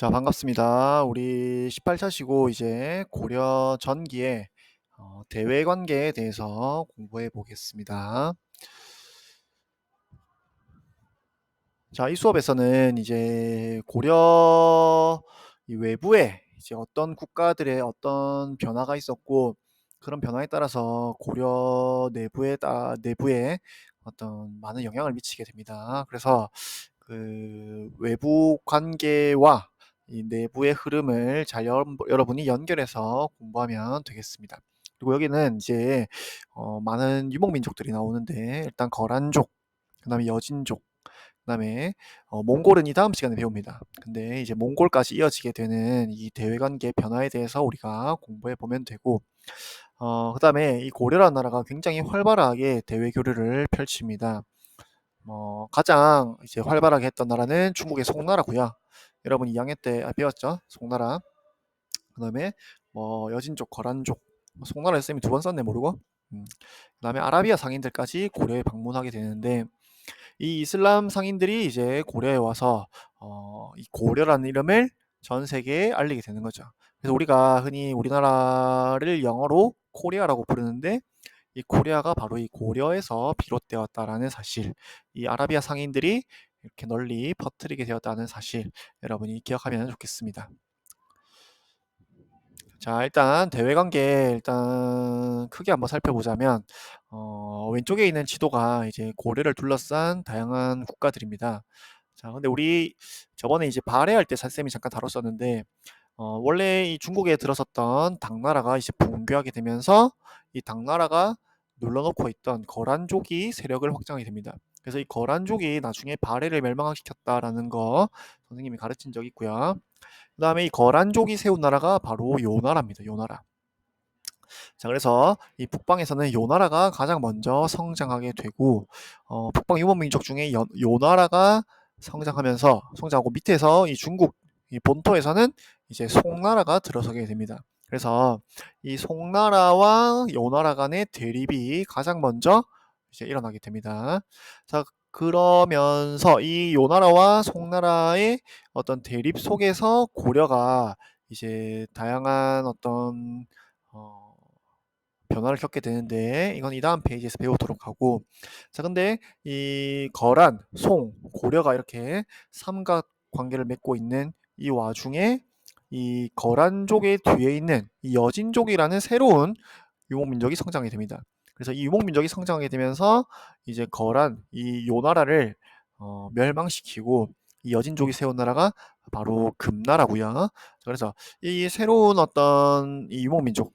자, 반갑습니다. 우리 18차시고 이제 고려 전기의 어, 대외 관계에 대해서 공부해 보겠습니다. 자, 이 수업에서는 이제 고려 이 외부에 이제 어떤 국가들의 어떤 변화가 있었고 그런 변화에 따라서 고려 내부에 따 내부에 어떤 많은 영향을 미치게 됩니다. 그래서 그 외부 관계와 이 내부의 흐름을 잘 여러분이 연결해서 공부하면 되겠습니다. 그리고 여기는 이제 어 많은 유목민족들이 나오는데 일단 거란족, 그다음에 여진족, 그다음에 어 몽골은 이 다음 시간에 배웁니다. 근데 이제 몽골까지 이어지게 되는 이 대외관계 변화에 대해서 우리가 공부해 보면 되고 어 그다음에 이 고려라는 나라가 굉장히 활발하게 대외 교류를 펼칩니다. 뭐 가장 이제 활발하게 했던 나라는 중국의 송나라고요. 여러분 2학년 때 아, 배웠죠? 송나라. 그 다음에 뭐 여진족, 거란족, 뭐 송나라 쌤이 두 번 썼네 모르고. 음. 그 다음에 아라비아 상인들까지 고려에 방문하게 되는데 이 이슬람 상인들이 이제 고려에 와서 어, 이 고려라는 이름을 전 세계에 알리게 되는 거죠. 그래서 우리가 흔히 우리나라를 영어로 코리아라고 부르는데 이 코리아가 바로 이 고려에서 비롯되었다라는 사실, 이 아라비아 상인들이 이렇게 널리 퍼뜨리게 되었다는 사실 여러분이 기억하면 좋겠습니다. 자, 일단 대외 관계 일단 크게 한번 살펴보자면 어, 왼쪽에 있는 지도가 이제 고려를 둘러싼 다양한 국가들입니다. 자, 근데 우리 저번에 이제 발해할 때 산쌤이 잠깐 다뤘었는데 어, 원래 이 중국에 들어섰던 당나라가 이제 붕괴하게 되면서 이 당나라가 눌러놓고 있던 거란족이 세력을 확장하게 됩니다. 그래서 이 거란족이 나중에 발해를 멸망시켰다라는 거 선생님이 가르친 적 있고요. 그 다음에 이 거란족이 세운 나라가 바로 요 나라입니다. 요 나라. 자, 그래서 이 북방에서는 요 나라가 가장 먼저 성장하게 되고, 어, 북방 유목민족 중에 요, 요 나라가 성장하면서, 성장하고 밑에서 이 중국, 이 본토에서는 이제 송나라가 들어서게 됩니다. 그래서 이 송나라와 요나라 간의 대립이 가장 먼저 이제 일어나게 됩니다. 자, 그러면서 이 요나라와 송나라의 어떤 대립 속에서 고려가 이제 다양한 어떤 어, 변화를 겪게 되는데 이건 이 다음 페이지에서 배우도록 하고 자 근데 이 거란, 송, 고려가 이렇게 삼각 관계를 맺고 있는 이 와중에 이 거란족의 뒤에 있는 이 여진족이라는 새로운 유목민족이 성장하게 됩니다. 그래서 이 유목 민족이 성장하게 되면서 이제 거란 이 요나라를 어, 멸망시키고 이 여진족이 세운 나라가 바로 금나라고요. 그래서 이 새로운 어떤 이 유목 민족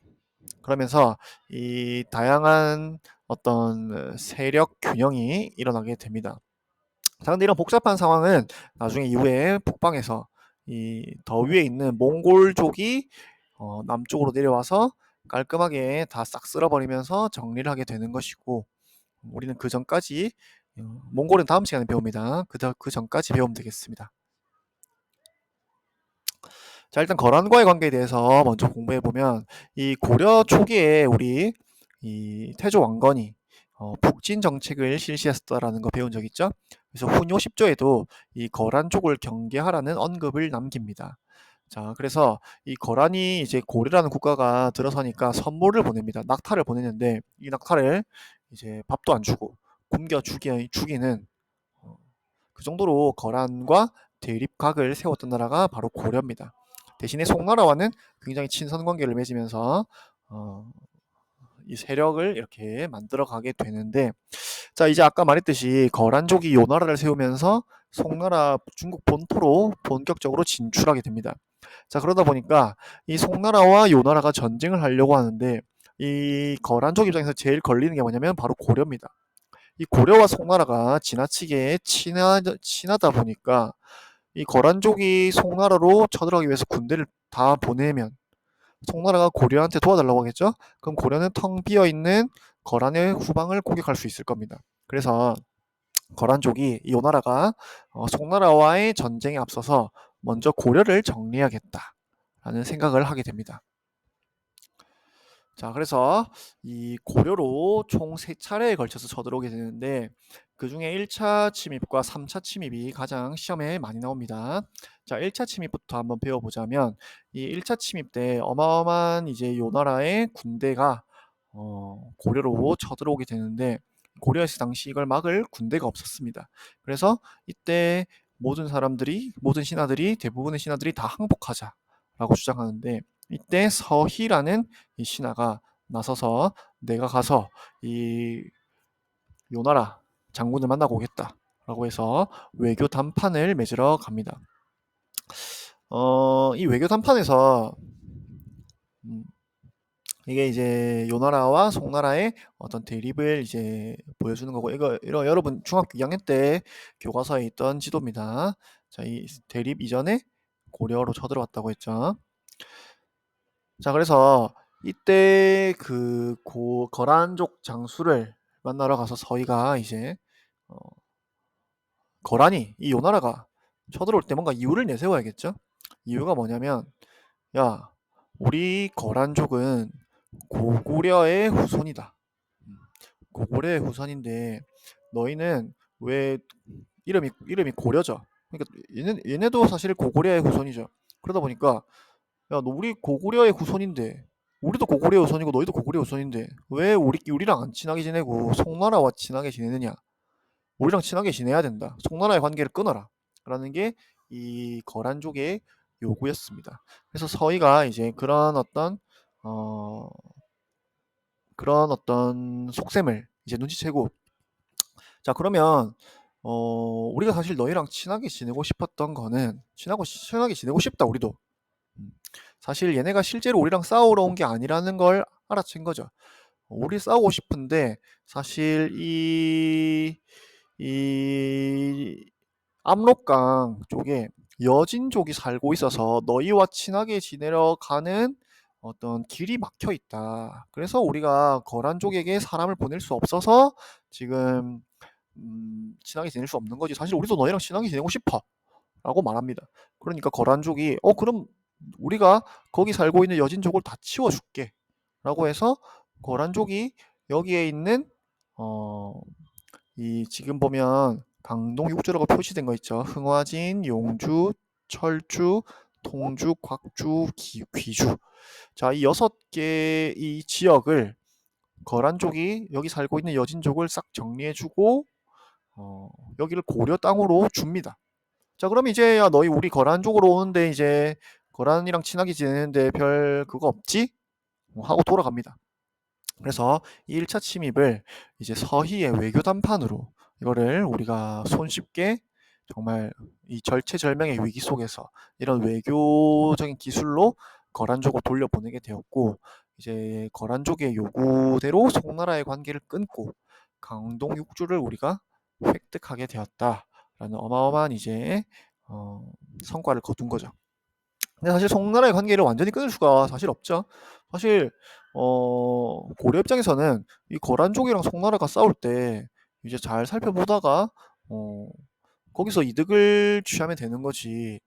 그러면서 이 다양한 어떤 세력 균형이 일어나게 됩니다. 자, 근데 이런 복잡한 상황은 나중에 이후에 북방에서 이 더 위에 있는 몽골족이 어, 남쪽으로 내려와서 깔끔하게 다 싹 쓸어버리면서 정리를 하게 되는 것이고 우리는 그 전까지 어, 몽골은 다음 시간에 배웁니다. 그, 그 전까지 배우면 되겠습니다. 자 일단 거란과의 관계에 대해서 먼저 공부해 보면 이 고려 초기에 우리 이 태조 왕건이 어, 북진 정책을 실시했다라는 거 배운 적 있죠? 그래서 훈요 10조에도 이 거란 쪽을 경계하라는 언급을 남깁니다. 자, 그래서 이 거란이 이제 고려라는 국가가 들어서니까 선물을 보냅니다. 낙타를 보내는데 이 낙타를 이제 밥도 안 주고 굶겨 죽이, 죽이는 어, 그 정도로 거란과 대립각을 세웠던 나라가 바로 고려입니다. 대신에 송나라와는 굉장히 친선 관계를 맺으면서 어, 이 세력을 이렇게 만들어 가게 되는데 자 이제 아까 말했듯이 거란족이 요나라를 세우면서 송나라 중국 본토로 본격적으로 진출하게 됩니다. 자 그러다 보니까 이 송나라와 요나라가 전쟁을 하려고 하는데 이 거란족 입장에서 제일 걸리는 게 뭐냐면 바로 고려입니다. 이 고려와 송나라가 지나치게 친하, 친하다 보니까 이 거란족이 송나라로 쳐들어가기 위해서 군대를 다 보내면 송나라가 고려한테 도와달라고 하겠죠? 그럼 고려는 텅 비어 있는 거란의 후방을 공격할 수 있을 겁니다. 그래서 거란족이 이 요나라가 어, 송나라와의 전쟁에 앞서서 먼저 고려를 정리해야겠다라는 생각을 하게 됩니다. 자 그래서 이 고려로 총 3차례에 걸쳐서 쳐들어오게 되는데 그 중에 1차 침입과 3차 침입이 가장 시험에 많이 나옵니다. 자 1차 침입부터 한번 배워보자면 이 1차 침입 때 어마어마한 이제 요 나라의 군대가 어 고려로 쳐들어오게 되는데 고려에서 당시 이걸 막을 군대가 없었습니다. 그래서 이때 모든 사람들이 모든 신하들이 대부분의 신하들이 다 항복하자라고 주장하는데 이때 서희라는 이 신하가 나서서 내가 가서 이 요나라 장군을 만나고 오겠다라고 해서 외교 담판을 맺으러 갑니다. 어, 이 외교 담판에서 음, 이게 이제 요나라와 송나라의 어떤 대립을 이제 보여주는 거고 이거 이거 여러분 중학교 2학년 때 교과서에 있던 지도입니다. 자, 이 대립 이전에 고려로 쳐들어왔다고 했죠. 자, 그래서 이때 그 고 거란족 장수를 만나러 가서 서희가 이제 어, 거란이 이 요나라가 쳐들어올 때 뭔가 이유를 내세워야겠죠. 이유가 뭐냐면 야 우리 거란족은 고구려의 후손이다. 음, 고구려의 후손인데 너희는 왜 이름이 이름이 고려죠. 그러니까 얘네, 얘네도 사실 고구려의 후손이죠. 그러다 보니까 야, 너 우리 고구려의 후손인데, 우리도 고구려 후손이고 너희도 고구려 후손인데, 왜 우리, 우리랑 안 친하게 지내고 송나라와 친하게 지내느냐? 우리랑 친하게 지내야 된다. 송나라의 관계를 끊어라. 라는 게 이 거란족의 요구였습니다. 그래서 서희가 이제 그런 어떤, 어, 그런 어떤 속셈을 이제 눈치채고, 자, 그러면, 어, 우리가 사실 너희랑 친하게 지내고 싶었던 거는, 친하고, 친하게 지내고 싶다, 우리도. 음. 사실 얘네가 실제로 우리랑 싸우러 온 게 아니라는 걸 알아챈 거죠. 우리 싸우고 싶은데 사실 이, 이 압록강 쪽에 여진족이 살고 있어서 너희와 친하게 지내려 가는 어떤 길이 막혀 있다. 그래서 우리가 거란족에게 사람을 보낼 수 없어서 지금 음, 친하게 지낼 수 없는 거지. 사실 우리도 너희랑 친하게 지내고 싶어. 라고 말합니다. 그러니까 거란족이 어 그럼 우리가 거기 살고 있는 여진족을 다 치워줄게. 라고 해서 거란족이 여기에 있는 어, 이 지금 보면 강동 육주라고 표시된 거 있죠. 흥화진, 용주, 철주, 통주, 곽주, 기, 귀주. 자, 이 여섯 개이 지역을 거란족이 여기 살고 있는 여진족을 싹 정리해주고 어, 여기를 고려 땅으로 줍니다. 자, 그럼 이제 야 너희 우리 거란족으로 오는데 이제 거란이랑 친하게 지내는데 별 그거 없지? 뭐 하고 돌아갑니다. 그래서 이 1차 침입을 이제 서희의 외교 담판으로 이거를 우리가 손쉽게 정말 이 절체절명의 위기 속에서 이런 외교적인 기술로 거란족을 돌려보내게 되었고 이제 거란족의 요구대로 송나라의 관계를 끊고 강동 육주를 우리가 획득하게 되었다라는 어마어마한 이제 어, 성과를 거둔 거죠. 근데 사실 송나라의 관계를 완전히 끊을 수가 사실 없죠. 사실 어 고려 입장에서는 이 거란족이랑 송나라가 싸울 때 이제 잘 살펴보다가 어 거기서 이득을 취하면 되는 거지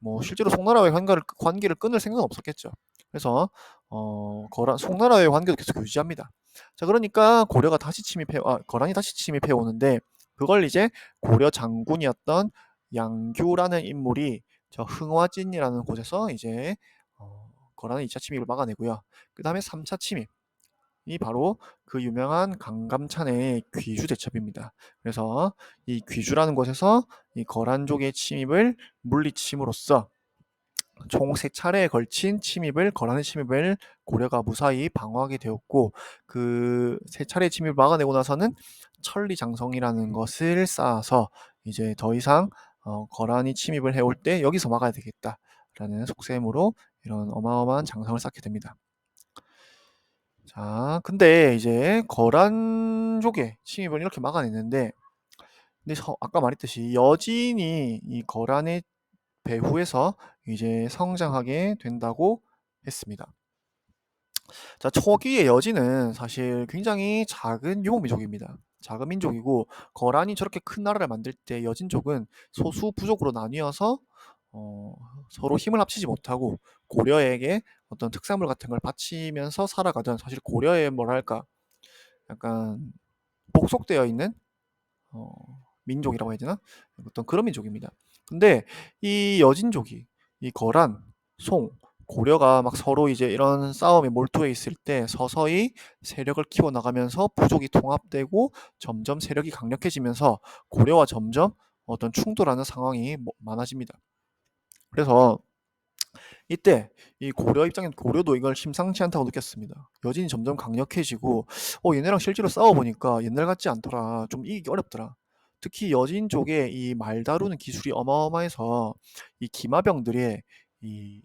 뭐 실제로 송나라와의 관계를 관계를 끊을 생각은 없었겠죠. 그래서 어 거란 송나라와의 관계도 계속 유지합니다. 자 그러니까 고려가 다시 침입해 아 거란이 다시 침입해 오는데 그걸 이제 고려 장군이었던 양교라는 인물이 저 흥화진이라는 곳에서 이제 어, 거란의 2차 침입을 막아내고요. 그 다음에 3차 침입 이 바로 그 유명한 강감찬의 귀주 대첩입니다. 그래서 이 귀주라는 곳에서 이 거란족의 침입을 물리침으로써 총 세 차례에 걸친 침입을 거란의 침입을 고려가 무사히 방어하게 되었고 그 세 차례 침입을 막아내고 나서는 천리장성이라는 것을 쌓아서 이제 더 이상 어, 거란이 침입을 해올 때 여기서 막아야 되겠다라는 속셈으로 이런 어마어마한 장성을 쌓게 됩니다. 자, 근데 이제 거란족의 침입을 이렇게 막아냈는데, 근데 서, 아까 말했듯이 여진이 이 거란의 배후에서 이제 성장하게 된다고 했습니다. 자, 초기의 여진은 사실 굉장히 작은 유목민족입니다. 작은 민족이고 거란이 저렇게 큰 나라를 만들 때 여진족은 소수 부족으로 나뉘어서 어, 서로 힘을 합치지 못하고 고려에게 어떤 특산물 같은 걸 바치면서 살아가던 사실 고려의 뭐랄까 약간 복속되어 있는 어 민족이라고 해야 되나? 어떤 그런 민족입니다. 근데 이 여진족이 이 거란, 송, 고려가 막 서로 이제 이런 싸움에 몰두해 있을 때 서서히 세력을 키워 나가면서 부족이 통합되고 점점 세력이 강력해지면서 고려와 점점 어떤 충돌하는 상황이 뭐 많아집니다. 그래서 이때 이 고려 입장엔 고려도 이걸 심상치 않다고 느꼈습니다. 여진이 점점 강력해지고 어 얘네랑 실제로 싸워 보니까 옛날 같지 않더라. 좀 이기기 어렵더라. 특히 여진 쪽에 이 말 다루는 기술이 어마어마해서 이 기마병들의 이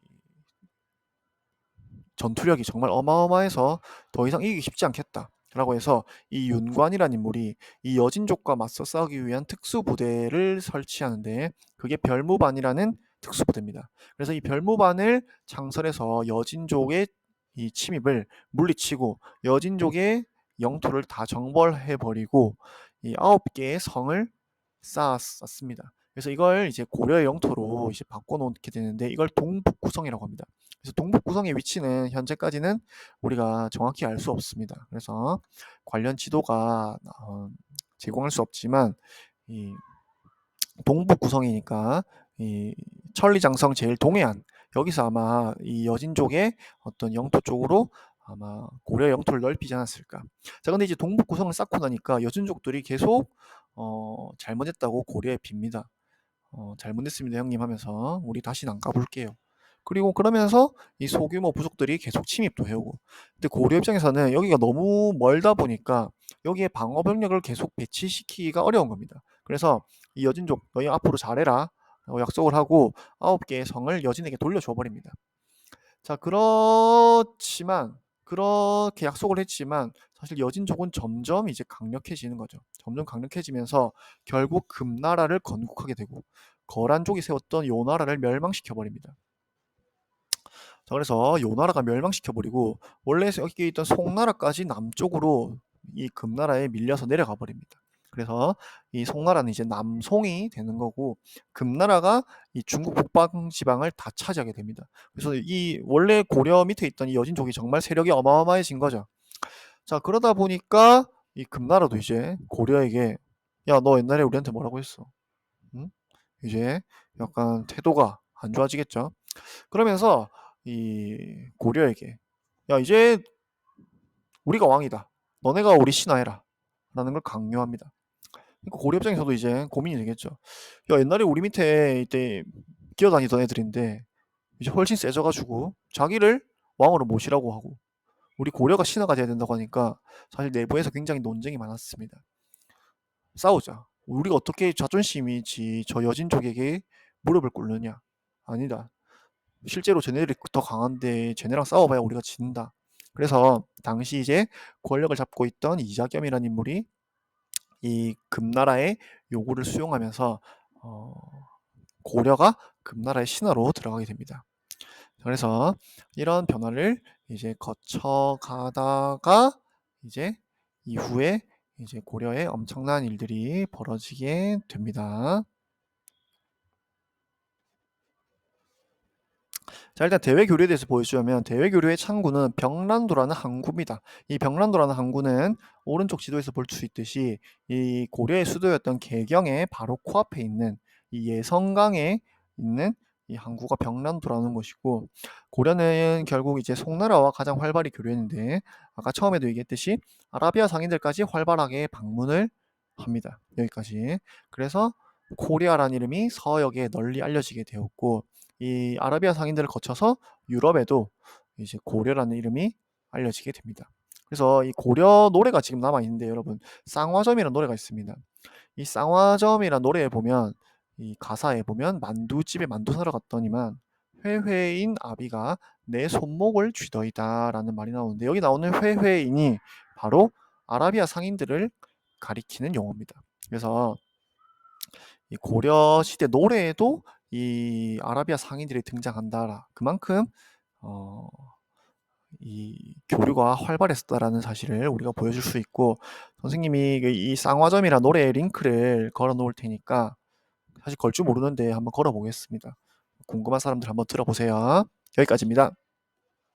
전투력이 정말 어마어마해서 더 이상 이기기 쉽지 않겠다. 라고 해서 이 윤관이라는 인물이 이 여진족과 맞서 싸우기 위한 특수부대를 설치하는데 그게 별무반이라는 특수부대입니다. 그래서 이 별무반을 창설해서 여진족의 이 침입을 물리치고 여진족의 영토를 다 정벌해 버리고 이 아홉 개의 성을 쌓았습니다. 그래서 이걸 이제 고려의 영토로 이제 바꿔놓게 되는데 이걸 동북구성이라고 합니다. 그래서 동북구성의 위치는 현재까지는 우리가 정확히 알 수 없습니다. 그래서 관련 지도가 어, 제공할 수 없지만 이 동북구성이니까 이 천리장성 제일 동해안 여기서 아마 이 여진족의 어떤 영토 쪽으로 아마 고려 영토를 넓히지 않았을까. 자, 근데 이제 동북 구성을 쌓고 나니까 여진족들이 계속 어, 잘못했다고 고려에 빕니다. 어, 잘못했습니다 형님 하면서 우리 다시는 안 가볼게요. 그리고 그러면서 이 소규모 부족들이 계속 침입도 해오고 근데 고려 입장에서는 여기가 너무 멀다 보니까 여기에 방어 병력을 계속 배치시키기가 어려운 겁니다. 그래서 이 여진족 너희 앞으로 잘해라 라고 약속을 하고 아홉 개의 성을 여진에게 돌려줘 버립니다. 자 그렇지만 그렇게 약속을 했지만 사실 여진족은 점점 이제 강력해지는 거죠. 점점 강력해지면서 결국 금나라를 건국하게 되고 거란족이 세웠던 요 나라를 멸망시켜 버립니다. 자 그래서 요 나라가 멸망시켜 버리고 원래 여기 있던 송나라까지 남쪽으로 이 금나라에 밀려서 내려가 버립니다. 그래서 이 송나라는 이제 남송이 되는 거고 금나라가 이 중국 북방 지방을 다 차지하게 됩니다. 그래서 이 원래 고려 밑에 있던 이 여진족이 정말 세력이 어마어마해진 거죠. 자 그러다 보니까 이 금나라도 이제 고려에게 야 너 옛날에 우리한테 뭐라고 했어? 응? 이제 약간 태도가 안 좋아지겠죠. 그러면서 이 고려에게 야 이제 우리가 왕이다. 너네가 우리 신하해라. 라는 걸 강요합니다. 그러니까 고려 입장에서도 이제 고민이 되겠죠. 야 옛날에 우리 밑에 이때 기어다니던 애들인데 이제 훨씬 세져가지고 자기를 왕으로 모시라고 하고 우리 고려가 신하가 돼야 된다고 하니까 사실 내부에서 굉장히 논쟁이 많았습니다. 싸우자. 우리가 어떻게 자존심이 지 저 여진족에게 무릎을 꿇느냐? 아니다. 실제로 쟤네들이 더 강한데 쟤네랑 싸워봐야 우리가 진다. 그래서 당시 이제 권력을 잡고 있던 이자겸이라는 인물이 이 금나라의 요구를 수용하면서 어, 고려가 금나라의 신하로 들어가게 됩니다. 그래서 이런 변화를 이제 거쳐가다가 이제 이후에 이제 고려에 엄청난 일들이 벌어지게 됩니다. 자 일단 대외 교류에 대해서 보여주자면 대외 교류의 창구는 병란도라는 항구입니다. 이 병란도라는 항구는 오른쪽 지도에서 볼 수 있듯이 이 고려의 수도였던 개경의 바로 코앞에 있는 이 예성강에 있는 이 항구가 병란도라는 곳이고 고려는 결국 이제 송나라와 가장 활발히 교류했는데 아까 처음에도 얘기했듯이 아라비아 상인들까지 활발하게 방문을 합니다. 여기까지. 그래서 코리아라는 이름이 서역에 널리 알려지게 되었고 이 아라비아 상인들을 거쳐서 유럽에도 이제 고려라는 이름이 알려지게 됩니다. 그래서 이 고려 노래가 지금 남아 있는데 여러분 쌍화점이라는 노래가 있습니다. 이 쌍화점이라는 노래에 보면 이 가사에 보면 만두집에 만두 사러 갔더니만 회회인 아비가 내 손목을 쥐더이다라는 말이 나오는데 여기 나오는 회회인이 바로 아라비아 상인들을 가리키는 용어입니다. 그래서 이 고려 시대 노래에도 이 아라비아 상인들이 등장한다. 그만큼 어, 이 교류가 활발했었다라는 사실을 우리가 보여줄 수 있고 선생님이 그이 쌍화점이라 노래 링크를 걸어 놓을 테니까 사실 걸 줄 모르는데 한번 걸어 보겠습니다. 궁금한 사람들 한번 들어보세요. 여기까지입니다.